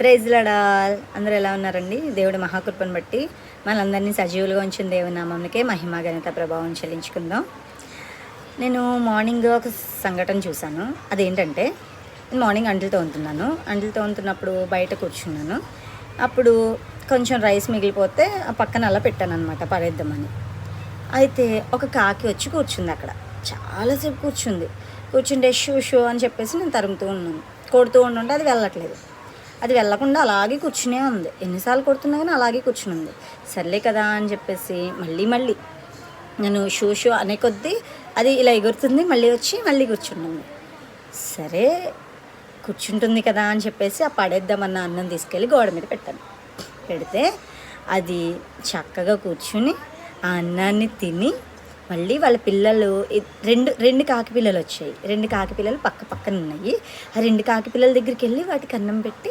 Praise లడాల్ అందరూ ఎలా ఉన్నారండి? దేవుడి మహాకృపను బట్టి మనందరినీ సజీవులుగా ఉంచిన దేవుని నామంకే మహిమ ఘనత ప్రభావం చెల్లించుకుందాం. నేను మార్నింగ్ ఒక సంఘటన చూశాను. అదేంటంటే నేను మార్నింగ్ అంటులతో ఉంటున్నాను. అంటులతో ఉంటున్నప్పుడు బయట కూర్చున్నాను. అప్పుడు కొంచెం రైస్ మిగిలిపోతే ఆ పక్కన అలా పెట్టాను అనమాట పడేద్దామని అయితే ఒక కాకి వచ్చి కూర్చుంది అక్కడ. చాలాసేపు కూర్చుంది. కూర్చుంటే షూ షూ అని చెప్పేసి నేను తరుముతూ ఉన్నాను. కొడుతూ ఉండుంటే అది వెళ్ళట్లేదు. అది వెళ్ళకుండా అలాగే కూర్చునే ఉంది. ఎన్నిసార్లు కొడుతున్నా కానీ అలాగే కూర్చుని ఉంది సర్లే కదా అని చెప్పేసి మళ్ళీ మళ్ళీ నేను షూ షూ అనే కొద్దీ అది ఇలా ఎగురుతుంది మళ్ళీ వచ్చి మళ్ళీ కూర్చుంటుంది. సరే కూర్చుంటుంది కదా అని చెప్పేసి ఆ పడేద్దామన్న అన్నం తీసుకెళ్ళి గోడ మీద పెట్టాను. పెడితే అది చక్కగా కూర్చుని ఆ అన్నాన్ని తిని మళ్ళీ వాళ్ళ పిల్లలు రెండు రెండు కాకి పిల్లలు వచ్చాయి. రెండు కాకి పిల్లలు పక్క పక్కన ఉన్నాయి. ఆ రెండు కాకి పిల్లల దగ్గరికి వెళ్ళి వాటికి అన్నం పెట్టి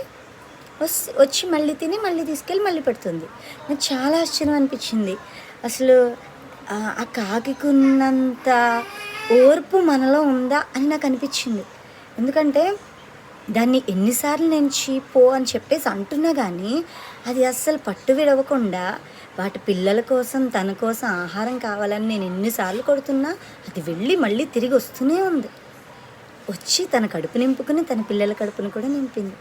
వస్తే వచ్చి మళ్ళీ తిని మళ్ళీ తీసుకెళ్ళి మళ్ళీ పెడుతుంది. నాకు చాలా ఆశ్చర్యం అనిపించింది. అసలు ఆ కాకికున్నంత ఓర్పు మనలో ఉందా అని నాకు అనిపించింది. ఎందుకంటే దాన్ని ఎన్నిసార్లు నేను చీపో అని చెప్పేసి అంటున్నా కానీ అది అస్సలు పట్టు విడవకుండా వాటి పిల్లల కోసం తన కోసం ఆహారం కావాలని నేను ఎన్నిసార్లు కొడుతున్నా అది వెళ్ళి మళ్ళీ తిరిగి వస్తూనే ఉంది. వచ్చి తన కడుపు నింపుకుని తన పిల్లల కడుపును కూడా నింపింది.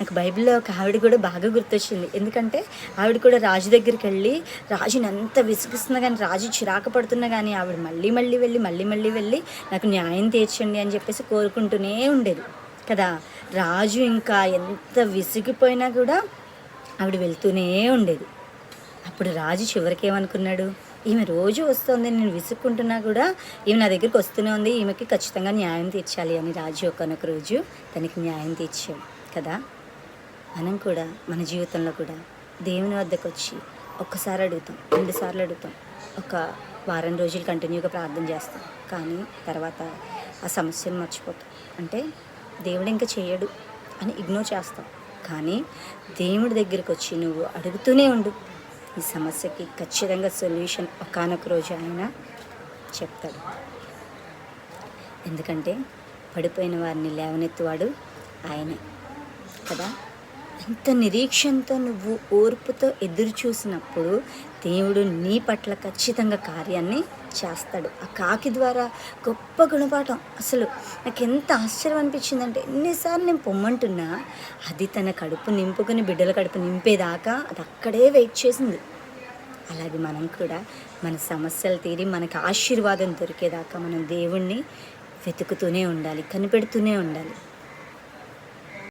నాకు బైబిల్లో ఒక ఆవిడ కూడా బాగా గుర్తొచ్చింది. ఎందుకంటే ఆవిడ కూడా రాజు దగ్గరికి వెళ్ళి రాజుని ఎంత విసిగిస్తున్నా కానీ రాజు చిరాకు పడుతున్నా కానీ ఆవిడ మళ్ళీ మళ్ళీ వెళ్ళి మళ్ళీ మళ్ళీ వెళ్ళి నాకు న్యాయం తీర్చండి అని చెప్పేసి కోరుకుంటూనే ఉండేది. కదా? రాజు ఇంకా ఎంత విసిగిపోయినా కూడా ఆవిడ వెళ్తూనే ఉండేది. అప్పుడు రాజు చివరికి ఏమనుకున్నాడు? ఈమె రోజు వస్తుంది నేను విసుక్కుంటున్నా కూడా ఈమె నా దగ్గరికి వస్తూనే ఉంది ఈమెకి ఖచ్చితంగా న్యాయం తీర్చాలి అని రాజు ఒకనొక రోజు తనకి న్యాయం తీర్చాం కదా? మనం కూడా మన జీవితంలో కూడా దేవుని వద్దకు వచ్చి ఒక్కసారి అడుగుతాం రెండుసార్లు అడుగుతాం. ఒక వారం రోజులు కంటిన్యూగా ప్రార్థన చేస్తాం. కానీ తర్వాత ఆ సమస్యను మర్చిపోతాం. అంటే దేవుడు ఇంకా చేయడు అని ఇగ్నోర్ చేస్తాం. కానీ దేవుడి దగ్గరికి వచ్చి నువ్వు అడుగుతూనే ఉండు. ఈ సమస్యకి ఖచ్చితంగా సొల్యూషన్ ఒకనొక రోజు ఆయన చెప్తాడు. ఎందుకంటే పడిపోయిన వారిని లేవనెత్తువాడు ఆయనే. కదా? ఇంత నిరీక్షణతో నువ్వు ఓర్పుతో ఎదురు చూసినప్పుడు దేవుడు నీ పట్ల ఖచ్చితంగా కార్యాన్ని చేస్తాడు. ఆ కాకి ద్వారా గొప్ప గుణపాఠం. అసలు నాకు ఎంత ఆశ్చర్యం అనిపించిందంటే ఎన్నిసార్లు నేను పొమ్మంటున్నా అది తన కడుపు నింపుకుని బిడ్డల కడుపు నింపేదాకా అది అక్కడే వెయిట్ చేసింది. అలాగే మనం కూడా మన సమస్యలు తీరి మనకు ఆశీర్వాదం దొరికేదాకా మనం దేవుణ్ణి వెతుకుతూనే ఉండాలి కనిపెడుతూనే ఉండాలి.